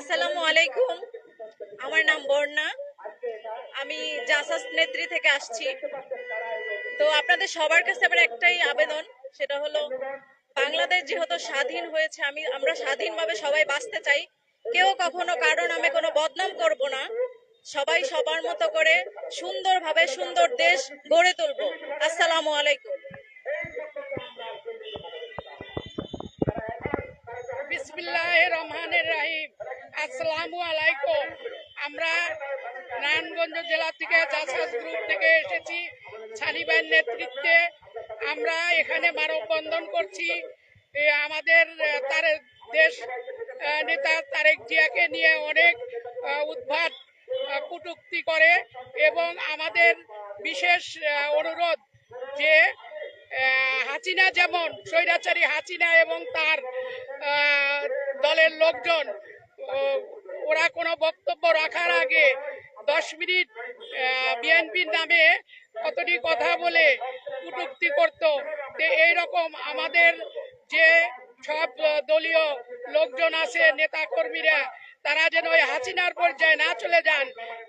আসসালামু আলাইকুম। আমার নাম বর্ণা। আমি জাসাস নেত্রী থেকে আসছি। তো আপনাদের সবার কাছে আমার একটাই আবেদন, সেটা হলো বাংলাদেশ যেহেতু স্বাধীন হয়েছে, আমি, আমরা স্বাধীনভাবে সবাই বাঁচতে চাই। কেউ কখনো কারও নামে কোনো বদনাম করব না। সবাই সবার মতো করে সুন্দরভাবে সুন্দর দেশ গড়ে তুলবো। আসসালামু আলাইকুম। বিসমিল্লাহ রহমানের রাহিম আসসালামু আলাইকুম। আমরা নারায়ণগঞ্জ জেলা থেকে জাসাস গ্রুপ থেকে এসেছি সানিবার নেতৃত্বে। আমরা এখানে মানববন্ধন করছি। আমাদের তার দেশ নেতা তারেক জিয়াকে নিয়ে অনেক উদ্ভাট আহ, করে এবং আমাদের বিশেষ অনুরোধ যে হাসিনা যেমন স্বৈরাচারী হাসিনা এবং তার দলের লোকজন ওরা কোনো বক্তব্য রাখার আগে দশ মিনিট বিএনপির নামে কতটি কথা বলে কটূক্তি করত। তো এইরকম আমাদের যে সব দলীয় লোকজন আছে নেতা কর্মীরা তারা যেন ওই হাসিনার পর্যায়ে না চলে যান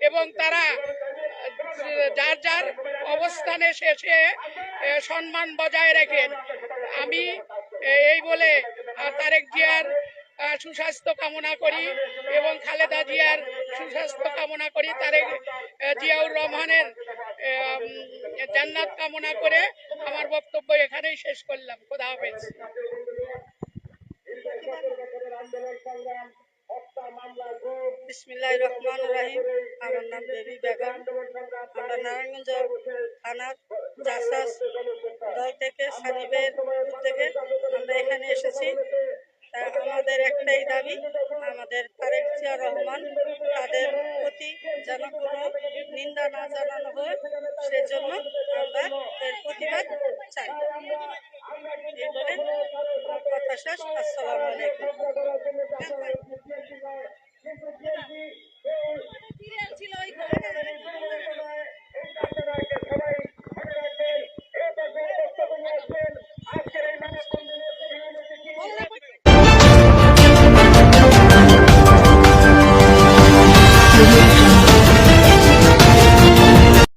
এবং তারা যার যার অবস্থানে শেষে সম্মান বজায় রাখেন। আমি এই বলে তারেক জিয়ার সুস্বাস্থ্য কামনা করি এবং খালেদা জিয়ার সুস্বাস্থ্য কামনা করি আহ, জিয়াউর রহমানের জান্নাত কামনা করে আমার বক্তব্য এখানেই শেষ করলাম। খোদা হাফেজ। বিসমিল্লাহ রহমান রাহিম। আমার নাম বেবি বেগম। আমরা নারায়ণগঞ্জ থানার জাসাস দল থেকে সানিবের থেকে আমরা এখানে এসেছি। আমাদের একটাই দাবি, আমাদের তারেক জিয়া রহমান তাদের প্রতি যেন কোনো নিন্দা না জানানো হয়, সেজন্য আমরা এর প্রতিবাদ চাই। এই বলে কথা শেষ। আসসালামু আলাইকুম।